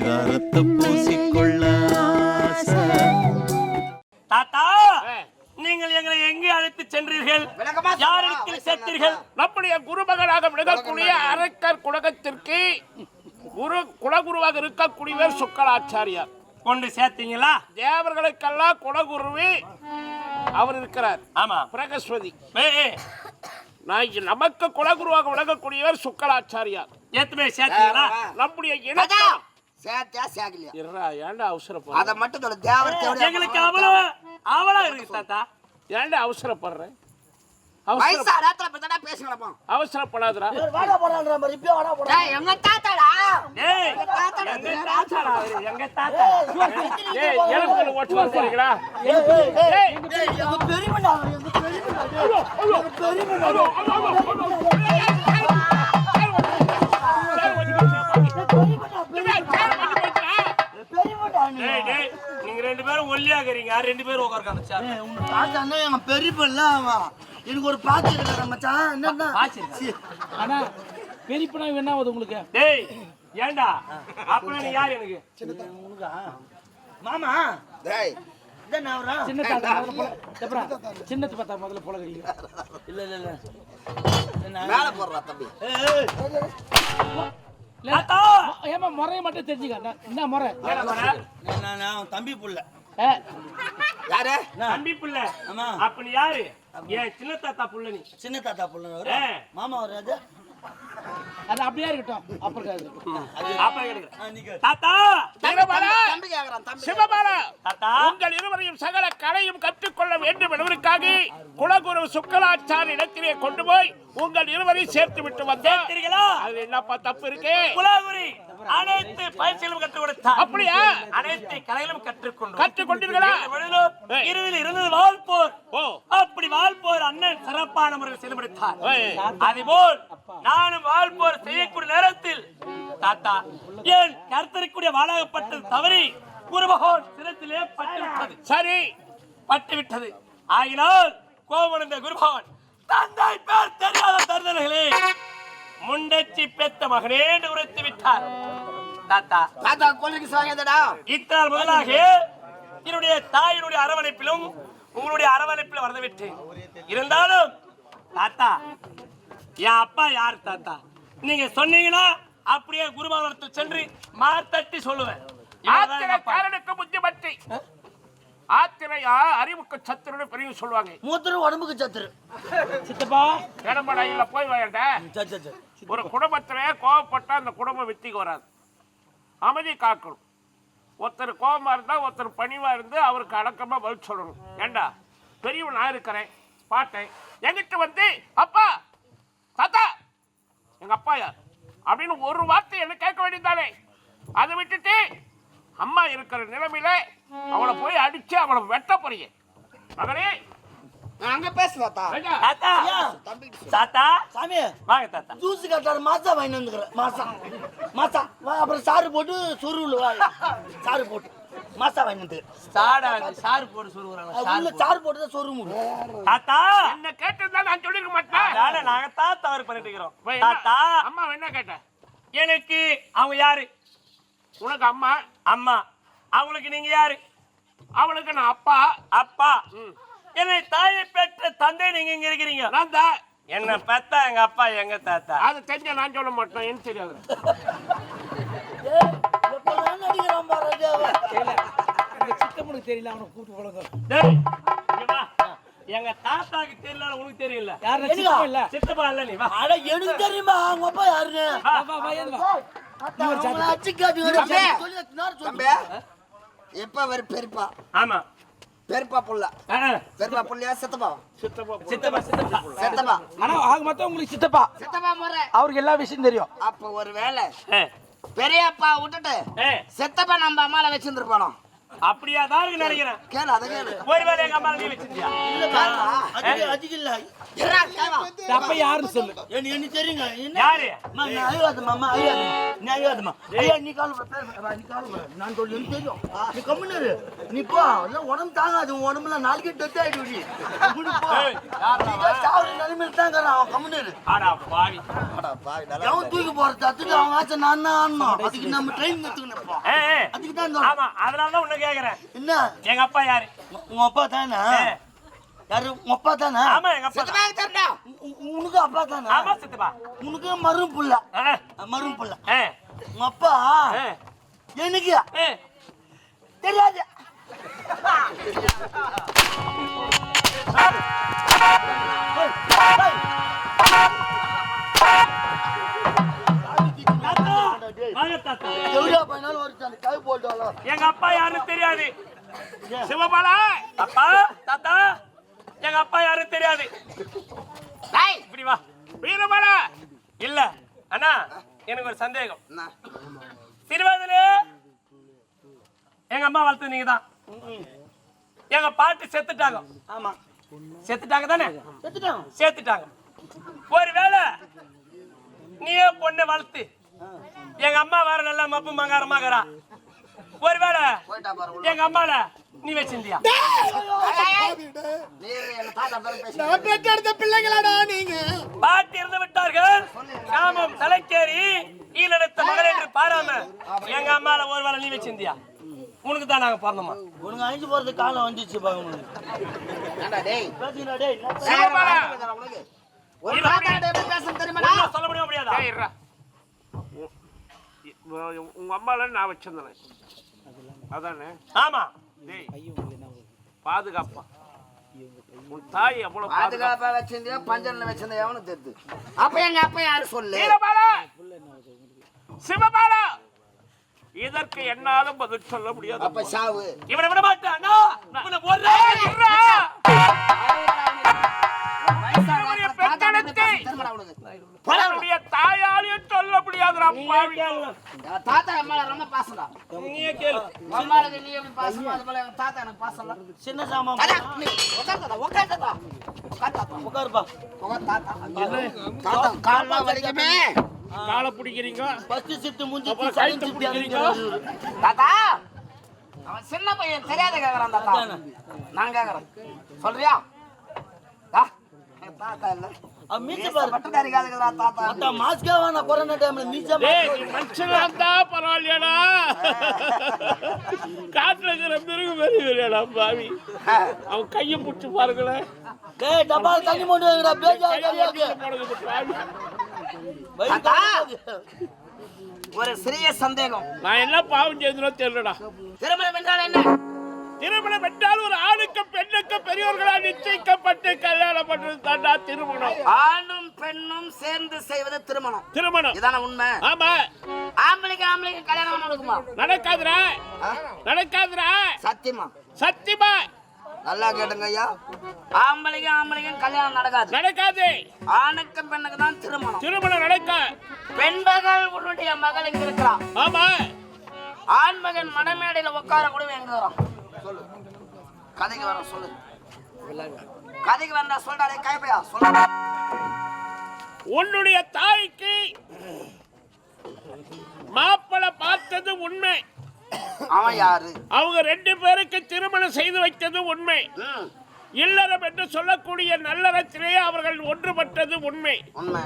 பரிதாரத்தை பூசிக்கொள்ள ஆசை. தாத்தா நீங்கள் எங்களை எங்கே அழைத்து சென்றீர்கள்? யாரிடத்தில் சேர்த்தீர்கள்? நம்முடைய குருமகனாக விளங்கக்கூடிய அரக்கர் குலகத்திற்கு குரு குலகுருவாக இருக்கக்கூடியவர் சுக்கராச்சாரியார் கொண்டு சேர்த்தீங்களா? தேவர்களுக்கெல்லாம் குலகுருவி அவர் இருக்கிறார். ஆமா. பிரகஸ்வதி நமக்கு குலகுருவாக விளங்கக்கூடியவர் சுக்கராச்சாரியார் ஏத்துமே சேர்த்தீங்களா? நம்முடைய இனக்கம் சேர்த்தியா இருடா, ஏன்டா அவசரப்படுற அதை மட்டும் சொல்ல எங்களுக்கு அவ்வளவு அவளா இருக்கு தாத்தா. ஏன்டா அவசரப்படுற? வயசா அவசர நேரத்துல இப்பதானே பேசுங்களப்பா அவசரப்படாதடா. வாடா போடான்ற மாதிரி இப்பயே வாடா போடா. எங்க தாத்தாடா? எங்க தாத்தாடா? எங்க தாத்தா? ஓட்டு எங்க பெரியமண்ணா எங்க பெரியமண்ணா எங்க பெரியமண்ணா ரெண்டு பேரும் ஒல்லியாகிறீங்க. ரெண்டு பேரும் உட்கார்க்காம சார் உங்க தாத்தா அண்ணன் எங்க பெரியப்பல்ல அவன். எனக்கு ஒரு பாத்தி இருக்கிற மச்சான். என்னன்னா பாய்ச்சிருக்கா? ஆனா பெரியப்பனா என்ன ஆகுது உங்களுக்கு? டேய் ஏன்டா? அப்பனா நீ யார் எனக்கு? மாமா. டேய். இதான் அவரா சின்ன தாத்தா சின்னத்து பார்த்தா முதல்ல பொலகடிங்க இல்ல இல்ல இல்ல. மேல போடுறா தம்பி. ஏமா முறைய மட்டும் தெரிஞ்சுக்க. என்ன முறை? நான் தம்பி புள்ள. யாரு? தம்பி புள்ள. ஆமா. அப்ப நீ யாரு? என் சின்ன தாத்தா புள்ள நீ. சின்ன தாத்தா புள்ள மாமா வராது அது அப்படியே இருக்கட்டும். அப்புறம். தாத்தா சிவபாலா உங்கள் இருவரையும் சகல கலையும் கற்றுக்கொள்ள வேண்டும் என்பதற்காக குலகுரு சுக்கராச்சாரிய இடத்திலே கொண்டு போய் உங்கள் இருவரையும் சேர்த்து விட்டு தெரியுங்களா அது என்னப்பா தப்பு இருக்கு? குலாகுரி. அனைத்து பயிற்சிகளும் கற்றுக் கொடுத்தார். அப்படியா? அனைத்து கலைகளும் கற்றுக்கொண்டு கற்றுக்கொண்டீர்களா. இறுதியில் இருந்தது வாழ்போர் அப்படி வாழ்போர் அண்ணன் சிறப்பான முறையில் செயல்படுத்தார். அதுபோல் நானும் வாழ்போர் செய்யக்கூடிய நேரத்தில் தாத்தா ஏன் கருத்தரிக்கூடிய வாழாகப்பட்டது தவறி குருபகவான் சிரத்திலே பட்டு விட்டது சரி. பட்டு விட்டது ஆகினால் கோவணந்த குருபகவான் தந்தை பேர் தெரியாத தருதல்களே முண்டச்சி பெத்த மகனே என்று உரைத்து விட்டார் தாத்தா. தாத்தா கொல்லிக்கு சாங்கதடா இத்தனால் முதலாக என்னுடைய தாயினுடைய அரவணைப்பிலும் உங்களுடைய அரவணைப்பிலும் வரது விட்டேன் இருந்தாலும் தாத்தா என் அப்பா யார் தாத்தா? நீங்க சொன்னீங்கன்னா அப்படியே குருபவனத்தில் சென்று மாத்தட்டி சொல்லுவேன். ஆத்திரக்காரனுக்கு புத்திமட்டி ஆத்திரையா அறிவுக்கு சத்துருன்னு பெரிய சொல்லுவாங்க. மூத்தரு உடம்புக்கு சத்துரு. சித்தப்பா கடம்படையில போய் வேண்ட சரி சரி சரி. ஒரு குடும்பத்தில் கோவப்பட்டால் அந்த குடும்பம் வெற்றிக்கு வராது. அமைதி காக்கணும். ஒருத்தர் கோபமாக இருந்தால் ஒருத்தர் பணிவாக இருந்து அவருக்கு அடக்கமாக பதில் சொல்லணும். ஏண்டா? பெரியவன் நான் இருக்கிறேன். பாட்டேன் என்கிட்ட வந்து அப்பா தாத்தா எங்கள் அப்பா யார்? அப்படின்னு ஒரு வார்த்தை என்ன கேட்க வேண்டியதானே அதை விட்டுட்டு அம்மா இருக்கிற நிலைமையில அவளை போய் அடித்து அவளை வெட்ட போறீங்க. மகளே அங்க பேசுறேன் தாத்தா. தாத்தா. தம்பி தாத்தா. சாமி வாங்க தாத்தா. ஜூஸ் கட்டாரு மாசா வாங்கி வந்துக்கிறேன் மாசா. மாசா. வா, அப்புறம் சாறு போட்டு சொருவில் வா. சாறு போட்டு. மாசா வாங்கி வந்து சாடா சாறு போட்டு சொல்லுவாங்க உள்ள சாறு போட்டு தான் சொரு முடியும் தாத்தா. என்ன கேட்டிருந்தா நான் சொல்லிருக்க மாட்டேன். அதான நாங்கத்தான் தவறு பண்ணிட்டு இருக்கிறோம் தாத்தா. அம்மா என்ன கேட்ட? எனக்கு அவங்க யாரு? உனக்கு அம்மா? அம்மா. அவங்களுக்கு நீங்க யாரு? அவளுக்கு நான் அப்பா. அப்பா. என்னை தாயை பெற்ற தந்தை நீங்க இங்க இருக்கிறீங்க. நான் தான் என்ன பெத்தா எங்க அப்பா எங்க தாத்தா. அது தெரிஞ்ச நான் சொல்ல மாட்டேன் எனக்கு தெரியாது தேவ. தெரியல இந்த சித்தப்பனுக்கு தெரியல அவனை கூப்பிட்டு போடுங்க டேய், இங்க வா. எங்க தாத்தாக்கு தெரியல உனக்கு தெரியல. யாரும் சித்தப்பா இல்ல? சித்தப்பா இல்ல நீ வா. அட எனக்கு தெரியுமா அவங்க அப்பா யாருன்னு? எப்ப வர பெரியப்பா? ஆமா. பெரியப்பா புள்ள. ஆ, பெரியப்பா புள்ளையா? சித்தப்பா. சித்தப்பா சித்தப்பா சித்தப்பா ஆனா ஆக மொத்தம் உங்களுக்கு சித்தப்பா. சித்தப்பா முறை. அவருக்கு எல்லா விஷயம் தெரியும். அப்ப ஒரு வேலை பெரியப்பா விட்டுட்டு சித்தப்பா நம்ம அம்மால வச்சிருந்துருப்பானோ அப்படியா? தான் இருக்கு நினைக்கிறேன். கேளு அதை கேளு. ஒருவேளை எங்க அம்மா நீ வச்சிருந்தியா? அதுக்கு- அதுக்கு இல்ல. அப்ப யாருன்னு சொல்லு எனக்கு என்ன தெரியுங்க என்ன யாரு அம்மா, நீ அழுகாதம்மா. நீ அழுகாதம்மா. ஐயா, நீ கவலைப்பட, பேச- வா, நீ கவலைப்பட. நான் சொல்லு, எனக்கு தெரியும். நீ கம்முனு இரு. நீ போ. எல்லாம் உடம்பு தாங்காது. உன் உடம்புல நாளைக்கே death ஆயிடுவ நீ. சாவுற நிலைமையில இருக்கிறான். அவன் கம்முனு இரு. ஆடா பாவி எவன் தூக்கி போறது? தத்துக்கு அவன் ஆசை நான் தான் ஆடணும். அதுக்கு நம்ம. ஏய், ஏய். அதுக்கு தான் சொல்றேன். ஆமா அதனால தான் உன்னை கேக்குறேன் என்ன எங்க அப்பா யாரு உன் அப்பா தானே. யாரு? உன் அப்பா தானே? ஆமா எங்க அப்பா. உ- உ- உனக்கு அப்பா தானே? ஆமா சித்தப்பா. உனக்கு மரும் புள்ள. மரும் புள்ள. உங்க அப்பா எனக்கு. தெரியாது. எங்க அப்பா யாருன்னு தெரியாது. சிவபாலா அப்பா தாத்தா. எங்க அப்பா யாருன்னு தெரியாது. இப்படி வா. வீரபாலா இல்ல. அண்ணா எனக்கு ஒரு சந்தேகம்? சிறுவயதுல எங்க அம்மா வளர்த்தது நீங்க தான் எங்க பாட்டி செத்துட்டாங்க. ஆமா. செத்துட்டாங்க தானே? செத்துட்டான் சேர்த்துட்டாங்க ஒருவேளை நீயே பொண்ணை வளர்த்து எங்க அம்மா வேற நல்லா மப்பு மங்காரமாகறா ஒருவேளை. எங்க அம்மால நீ வச்சிருந்தியா? நீ என்ன தாத்தா பேரு பேசி பாட்டி இருந்து விட்டார்கள். காமம் தலைக்கேறி ஈழெடுத்த மகள் என்று பாராம எங்க அம்மால ஒருவேளை நீ வச்சிருந்தியா? உனக்கு தான் நாங்க பிறந்தோமா? உனக்கு அழிஞ்சு போறது காலம் வந்துச்சு ஒரு சொல்ல முடியும் முடியாதா? உங்க அம்மால நான் வச்சிருந்தேன். அதானே? ஆமா. பாதுகாப்பா. உன் தாய் எவ்வளவு பாதுகாப்பு வச்சிருந்தியா? பஞ்சன்ல வச்சிருந்தா எவனுக்கு தெரியுது அப்ப எங்க அப்பா யாரு சொல்லு? சிவபாலா இதற்கு என்னாலும் பதில் சொல்ல முடியாது. அப்ப சாவு. இவனை விட மாட்டேன். அண்ணா, இவனை ஒரே இருடா. உன்னுடைய தாயாலையும் சொல்ல முடியாதுடா பாவி. என் தாத்தா மேல ரொம்ப பாசம்டா. நீயே கேளு. அம்மாளுக்கு நீ எப்படி பாசமோ அது போல எங்க தாத்தா எனக்கு பாசம்ல சின்ன சாமான் தாத்தா, நீ உட்கார் தாத்தா, உட்கார் தாத்தா. உட்கார் தாத்தா. உட்காருப்பா உட்கார் தாத்தா. தாத்தா, கால்லாம் வலிக்குமே. காலை பிடிக்கிறீங்க? ஃபர்ஸ்ட் ஷிஃப்ட் முடிஞ்சு பிடிக்கிறீங்க. தாத்தா, அவன் சின்ன பையன் தெரியாத கேக்குறான் தாத்தா. நான் கேக்குறேன். சொல்றியா? தாத்தா இல்ல. டேய் நீ மனுஷனா இருந்தா பரவாயில்லையாடா. காட்டுல இருக்கிற மிருகு வெறி வெறியாடா பாவி அவன் கையை பிடிச்சி பாருங்களேன். டேய் டபால் தண்ணி மூட்டு வைங்கடா பேஜா. ஒரு சிறிய சந்தேகம். நான் என்ன பாவம் செய்தனோ தெரியலடா. திருமணம் என்றால் என்ன? திருமணம் என்றால் ஒரு ஆணுக்கு பெண்ணுக்கு பெரியோர்களால் நிச்சயிக்கப்பட்டு கல்யாணம் பண்றது தாண்டா திருமணம். ஆணும் பெண்ணும் சேர்ந்து செய்வது திருமணம். திருமணம். இதான உண்மை? ஆமா. ஆம்பளைக்கு ஆம்பளைக்கு கல்யாணம் நடக்குமா? நடக்காதுடா. ஆ? நடக்காதுடா. சத்தியமா? சத்தியமா. நல்லா கேட்டுங்க ஐயா. ஆம்பளைக்கும் ஆம்பளைக்கும் கல்யாணம் நடக்காது. நடக்காது. ஆணுக்கும் பெண்ணுக்கு தான் திருமணம். திருமணம் நடக்க. பெண் மகள் உன்னுடைய மகள் இங்க இருக்கிறான் ஆமா. ஆண் மகன் மணமேடையில உட்கார கூட எங்க வரோம்? சொல்லு. கதைக்கு வரோம் சொல்லு. கதைக்கு வந்தா சொல்றாடே கைப்பையா? சொல்லு. உன்னுடைய தாய்க்கு மாப்பிளை பார்த்தது உண்மை. அவன் யாரு? அவங்க ரெண்டு பேருக்கு திருமணம் செய்து வைத்தது உண்மை. இல்லறம் என்று சொல்லக்கூடிய நல்லறத்திலே அவர்கள் ஒன்றுபட்டது உண்மை. உண்மை.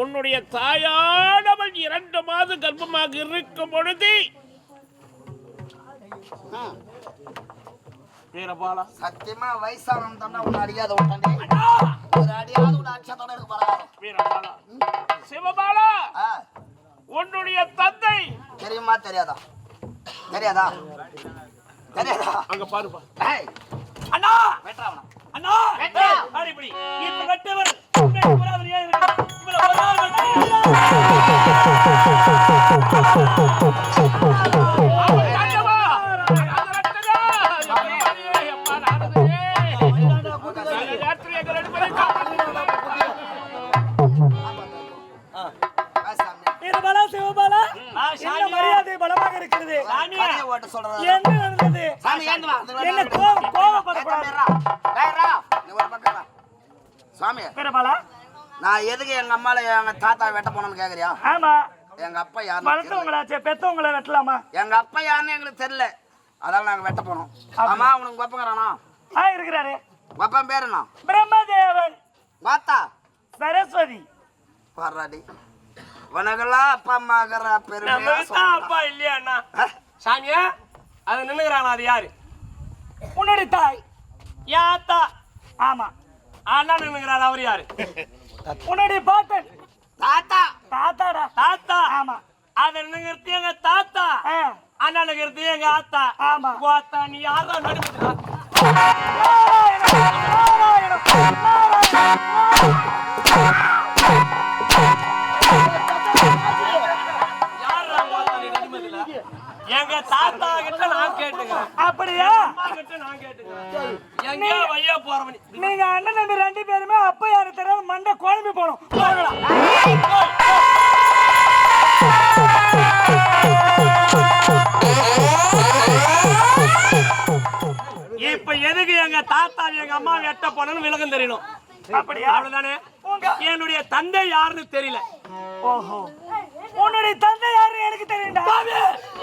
உன்னுடைய தாயானவள் இரண்டு மாதம் கர்ப்பமாக இருக்கும் பொழுது வீரபாலா சத்தியமா வயசானவன் தானே உன்னை அடிக்காத விட்டாண்டே ஒரு அடியாவது உன்னை அடிச்சாதானே எனக்கு பரவாயில்ல வீரபாலா சிவபாலா! ஆ, உன்னுடைய தந்தை! தெரியுமா தெரியாதா? தெரியாதா? தெரியாதா? அங்க பாருப்பா. என்ன ஏய், கோவப்படக்கூடாது. சாமி பெருமாளா நான் எதுக்கு எங்க அம்மால எங்க தாத்தா வெட்ட போனோம்னு கேக்குறியா? ஆமா. எங்க அப்பா தெரியல. வளர்த்தவங்களாச்சே பெத்தவங்கள வெட்டலாமா? எங்க அப்பா யாருன்னு எங்களுக்கு தெரியல. அதனால நாங்க வெட்ட போனோம். ஆமா உனக்கு ஒப்பங்கிறானா ஆ இருக்கிறாரு. ஒப்பன் பேர் என்ன பிரம்மதேவன். வாத்தா. சரஸ்வதி. பாராடி. உனக்கெல்லாம் அப்பா அம்மா சொல்லலாம். அப்பா இல்லையா அண்ணா? சாமியா அது நின்னுக்கிறாங்க அது யாரு? உன்னுடைய தாய். ஆத்தா ஆமா. அண்ணா நின்னுக்கிறாரு அவர் யாரு? உன்னுடைய பாட்டன். தாத்தா. தாத்தாடா. தாத்தா. ஆமா. அது நின்னுங்கிறது எங்க தாத்தா. அண்ணா நின்னுக்கிறது எங்க ஆத்தா? ஆமா. கோத்தா நீ யாரா நடுமுதுடா நாராயணம், நாராயணம், நாராயணம். எங்க தாத்தா கிட்ட நான் கேட்டுக்கிறேன். அப்படியா? கிட்ட நான் கேட்டுக்கிறேன். எங்க வையா போறவனி. நீங்க அண்ணன் தம்பி ரெண்டு பேருமே அப்ப யாரு தெரியாம மண்டை குழம்பு போனோம். இப்ப எதுக்கு எங்க தாத்தா எங்க அம்மா வெட்ட போனன்னு விலகம் தெரியணும். அப்படியா? அவ்வளவுதானே? என்னுடைய தந்தை யாருன்னு தெரியல. ஓஹோ. உன்னுடைய தந்தை யாருன்னு எனக்கு தெரியும்டா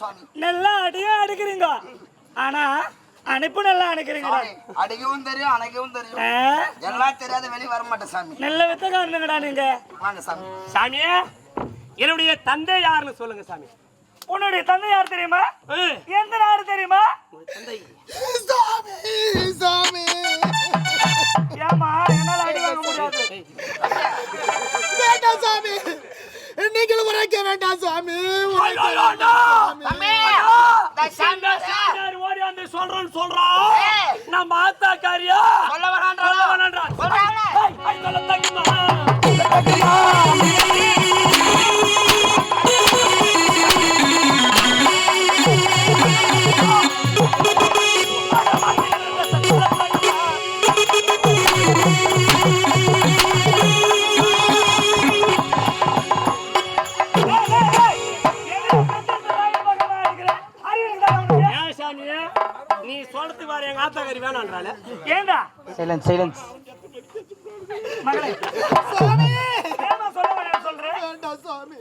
சுவாமி. நல்லா அடியும் அடிக்கிறீங்க. ஆனா அனுப்பு நல்லா அனுக்கிறீங்கடா. சாமி, அடிக்கவும் தெரியும் அணைக்கவும் தெரியும்? எல்லாம் தெரியாத வெளியே வர மாட்டேன் சாமி. நல்ல வித்தக்காரனுங்கடா நீங்க. வாங்க சாமி. சாமியே என்னுடைய தந்தை யாருன்னு சொல்லுங்க சாமி. உன்னுடைய தந்தை யார் தெரியுமா? எந்த நாடு தெரியுமா? ஏமா என்னால அடி வாங்க முடியாது. சாமி. நீங்கள் உரைக்க வேண்டாம் சாமி ஓடி வந்து சொல்றேன்னு சொல்றான். ஏய். நம்ம? சொல்ல வரான்றா? சொல்ல வேணான்றா. மகளே. ஏமா சொல்ல வேணாம்னு சொல்ற வேண்டாம் சாமி.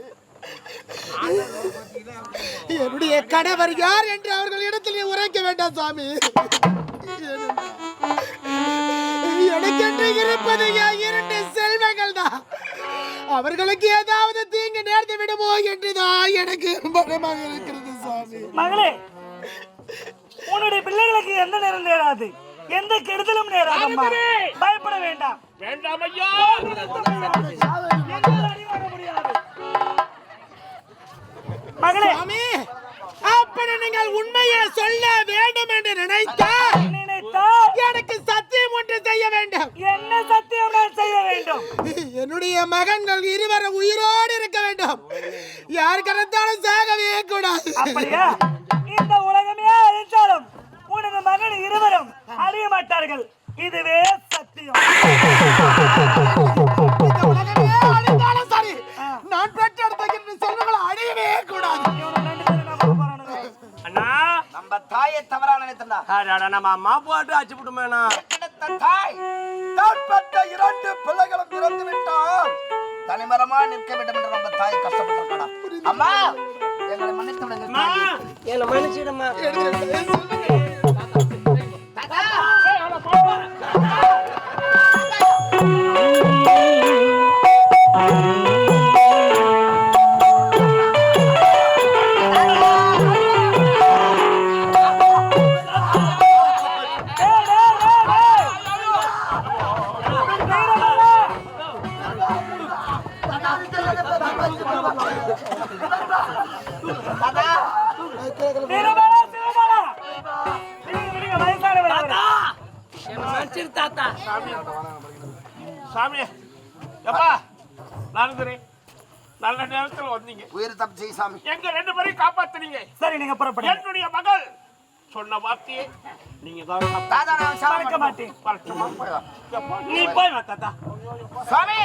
என்னுடைய கணவர் யார் என்று அவர்கள் இடத்தில் உரைக்க வேண்டாம் சாமி. எனக்கென்று இருப்பது இரண்டு செல்வங்கள் தான். அவர்களுக்கு ஏதாவது தீங்கு நேர்ந்து விடுமோ என்றுதான் எனக்கு பயமாக இருக்கிறது சாமி. மகளே உன்னுடைய பிள்ளைகளுக்கு எந்த நேரம் நேராது? எந்த கெடுதலும் நேராதம்மா. பயப்பட வேண்டாம் ஐயா. மகளே அப்படி நீங்கள் உண்மையை சொல்ல வேண்டும் என்று நினைத்தால் நினைத்தால் எனக்கு சத்தியம் ஒன்று செய்ய வேண்டும். என்ன சத்தியம் செய்ய வேண்டும்? என்னுடைய மகன்கள் இருவரும் உயிரோடு இருக்க வேண்டும். யார் கருத்தாலும் சாகவே கூடாது. அப்படியா? இந்த உலகமே அழித்தாலும் உனது மகன் இருவரும் அழிய மாட்டார்கள். இதுவே சரி நான் பெற்றெடுத்த செல்வங்களை அழியவே கூடாது? அண்ணா, நம்ம தாயை தவறா நினைத்தா நம்ம அம்மா போட்டு விட்டுமேண்ணா. பெற்றெடுத்த தாய் பெற்ற இரண்டு பிள்ளைகளும் இறந்து விட்டால் தனிமரமா நிற்க வேண்டும் என்று நம்ம தாய் கஷ்டப்பட்டிருக்கா அம்மா எங்களை மன்னித்து. என்னை மன்னிச்சிடும்மா. சாமி எப்பா? நடந்துறேன் நல்ல நேரத்தில் வந்தீங்க. உயிர் தப்பிச்சு சாமி. எங்க ரெண்டு பேரையும் காப்பாத்துனீங்க. சரி நீங்க புறப்படுங்க. என்னுடைய மகள் சொன்ன வார்த்தையை நீங்க தான் தாத்தா நான் சாமி மறக்க மாட்டேன். நீ போய் வா தாத்தா. சுவாமி